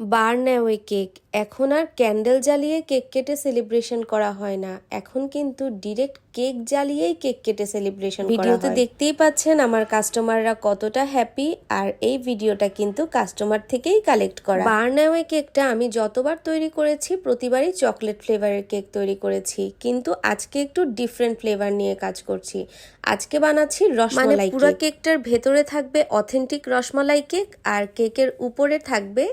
বার্নওয়ে cake এখন আর candle জ্বালিয়ে কেক কেটে সেলিব্রেশন করা হয় না। এখন কিন্তু ডিরেক্ট কেক জ্বালিয়েই কেক কেটে সেলিব্রেশন ভিডিওতে দেখতেই পাচ্ছেন আমার কাস্টমাররা কতটা হ্যাপি আর এই ভিডিওটা কিন্তু কাস্টমার থেকেই কালেক্ট করা। বার্নওয়ে কেকটা আমি যতবার তৈরি করেছি প্রতিবারই চকলেট ফ্লেভারের কেক তৈরি করেছি। কিন্তু আজকে একটু ডিফারেন্ট ফ্লেভার নিয়ে কাজ করছি। আজকে বানাচ্ছি রসমালাই পুরো কেকটার ভেতরে থাকবে অথেন্টিক রসমালাই কেক আর কেকের উপরে থাকবে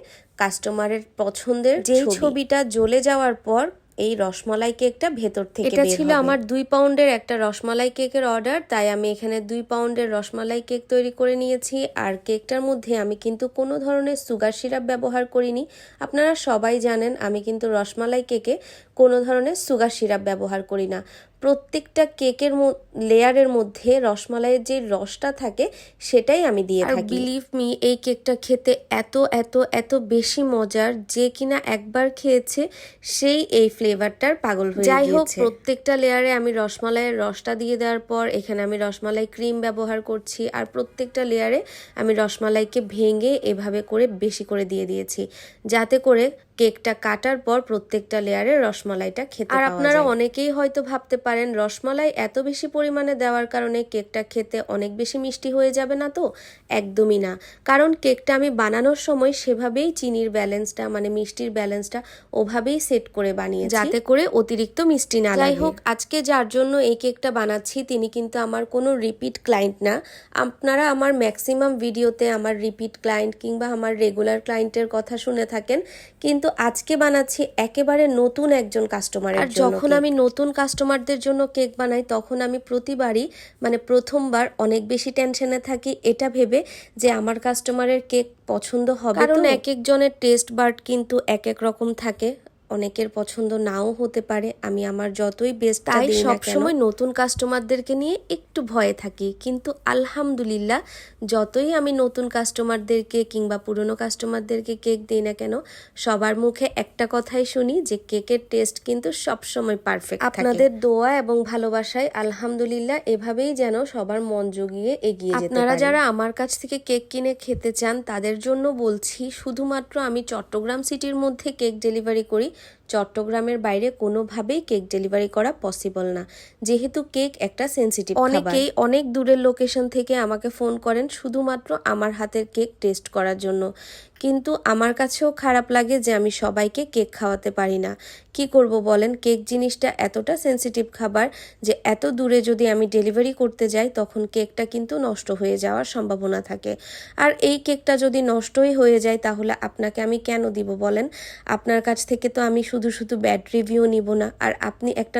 কাস্টমারের পছন্দের যে ছবিটা জ্বলে যাওয়ার পর এই রসমালাই কেকটা ভেতর থেকে এটা ছিল আমার দুই পাউন্ডের একটা রসমালাই কেকের অর্ডার তাই আমি এখানে দুই পাউন্ডের রসমালাই কেক তৈরি করে নিয়েছি। আর কেকটার মধ্যে আমি কিন্তু কোনো ধরনের সুগার সিরাপ ব্যবহার করিনি। আপনারা সবাই জানেন আমি কিন্তু রসমালাই কেকে কোনো ধরনের সুগার সিরাপ ব্যবহার করি না। প্রত্যেকটা কেকের লেয়ারের মধ্যে রসমালাইয়ের যে রসটা থাকে সেটাই আমি দিয়ে থাকি। বিলিভ মি এই কেকটা খেতে এত এত এত বেশি মজার যে কিনা একবার খেয়েছে সেই এই ফ্লেভারটার পাগল হয়ে যাই হোক প্রত্যেকটা লেয়ারে আমি রসমালাইয়ের রসটা দিয়ে দেওয়ার পর এখানে আমি রসমালাই ক্রিম ব্যবহার করছি আর প্রত্যেকটা লেয়ারে আমি রসমালাইকে ভেঙে এভাবে করে বেশি করে দিয়ে দিয়েছি। যাতে করে কেকটা কাটার পর প্রত্যেকটা লেয়ারে রসমালাইটা খেতে আর আপনারা অনেকেই হয়তো ভাবতে পারেন রসমালাই এত বেশি পরিমাণে দেওয়ার কারণে কেকটা খেতে অনেক বেশি মিষ্টি হয়ে যাবে না তো? একদমই না। কারণ কেকটা আমি বানানোর সময় সেভাবেই চিনির ব্যালেন্সটা মানে মিষ্টির ব্যালেন্সটা ওভাবেই সেট করে বানিয়ে যাতে করে অতিরিক্ত মিষ্টি না যাই হোক আজকে যার জন্য এই কেকটা বানাচ্ছি তিনি কিন্তু আমার কোনো রিপিট ক্লায়েন্ট না। আপনারা আমার ম্যাক্সিমাম ভিডিওতে আমার রিপিট ক্লায়েন্ট কিংবা আমার রেগুলার ক্লায়েন্টের কথা শুনে থাকেন। কিন্তু কিন্তু আজকে বানাচ্ছি একেবারে নতুন একজন কাস্টমারের আর যখন আমি নতুন কাস্টমারদের জন্য কেক বানাই তখন আমি প্রতিবারই মানে প্রথমবার অনেক বেশি টেনশনে থাকি। এটা ভেবে যে আমার কাস্টমারের কেক পছন্দ হবে কারণ এক একজনের টেস্ট বার্ড কিন্তু এক এক রকম থাকে। অনেকের পছন্দ নাও হতে পারে। আমি আমার যতই বেস্ট তাই সবসময় নতুন কাস্টমারদেরকে নিয়ে একটু ভয়ে থাকি। কিন্তু আলহামদুলিল্লাহ যতই আমি নতুন কাস্টমারদেরকে কিংবা পুরনো কাস্টমারদেরকে কেক দিই না কেন সবার মুখে একটা কথাই শুনি যে কেকের টেস্ট কিন্তু সবসময় পারফেক্ট আপনাদের দোয়া এবং ভালোবাসায় আলহামদুলিল্লাহ এভাবেই যেন সবার মন জুগিয়ে এগিয়ে যেতে আপনারা যারা আমার কাছ থেকে কেক কিনে খেতে চান তাদের জন্য বলছি শুধুমাত্র আমি চট্টগ্রাম সিটির মধ্যে কেক ডেলিভারি করি চট্টগ্রামের বাইরে কোনোভাবেই কেক ডেলিভারি করা পসিবল না। যেহেতু কেক একটা সেন্সিটিভ অনেকেই অনেক দূরের লোকেশন থেকে আমাকে ফোন করেন শুধুমাত্র আমার হাতের কেক টেস্ট করার জন্য। কিন্তু আমার কাছেও খারাপ লাগে যে আমি সবাইকে কেক খাওয়াতে পারি না। কি করব বলেন? কেক জিনিসটা এতটা সেন্সিটিভ খাবার যে এত দূরে যদি আমি ডেলিভারি করতে যাই তখন কেকটা কিন্তু নষ্ট হয়ে যাওয়ার সম্ভাবনা থাকে। আর এই কেকটা যদি নষ্টই হয়ে যায় তাহলে আপনাকে আমি কেন দিব বলেন? আপনার কাছ থেকে তো আমি শুধু শুধু ব্যাড রিভিউ নিব না। আর আপনি একটা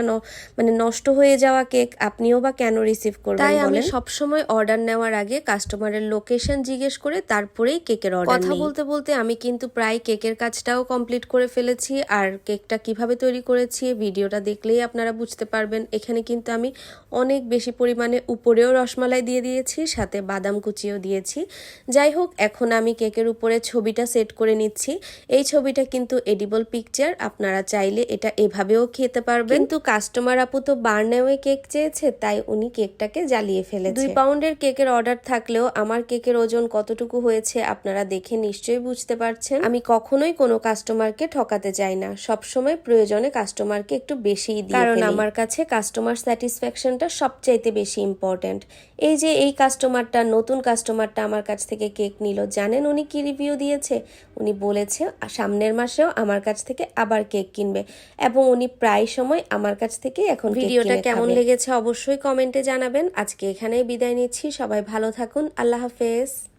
মানে নষ্ট হয়ে যাওয়া কেক আপনিও বা কেন রিসিভ করবেন তাই আমি সবসময় অর্ডার নেওয়ার আগে কাস্টমারের লোকেশন জিজ্ঞেস করে তারপরেই কেকের অর্ডার কথা বলতে বলতে আমি কিন্তু প্রায় কেকের কাজটাও কমপ্লিট করে ফেলেছি। আর কেকটা কীভাবে তৈরি করেছি ভিডিওটা দেখলেই আপনারা বুঝতে পারবেন। এখানে কিন্তু আমি অনেক বেশি পরিমাণে উপরেও রসমালাই দিয়ে দিয়েছি সাথে বাদাম কুচিও দিয়েছি। যাই হোক এখন আমি কেকের উপরে ছবিটা সেট করে নিচ্ছি। এই ছবিটা কিন্তু এডিবল পিকচার আপনারা চাইলে এটা এভাবেও খেতে পারবেন। কিন্তু কাস্টমার আপু তো বার্নেওয়ে কেক চেয়েছে তাই উনি কেকটাকে জ্বালিয়ে ফেলেছে। দুই পাউন্ডের কেকের অর্ডার থাকলেও আমার কেকের ওজন কতটুকু হয়েছে আপনারা দেখে নিশ্চয়ই বুঝতে পারছেন। আমি কখনোই কোনো কাস্টমারকে ঠকাতে চাই না সবসময় প্রয়োজনে কাস্টমারকে একটু বেশিই দিই কারণ আমার কাছে কাস্টমার স্যাটিসফ্যাকশনটা সবচাইতে বেশি ইম্পর্ট্যান্ট এই যে এই কাস্টমারটা নতুন কাস্টমারটা আমার কাছ থেকে কেক নিল জানেন উনি কি রিভিউ দিয়েছে? উনি বলেছে সামনের মাসেও আমার কাছ থেকে আবার কেক কিনবে। এবং উনি প্রায় সময় আমার কাছ থেকে এখন ভিডিওটা কেমন লেগেছে অবশ্যই কমেন্টে জানাবেন। আজকে এখানেই বিদায় নিচ্ছি। সবাই ভালো থাকুন। আল্লাহ হাফেজ।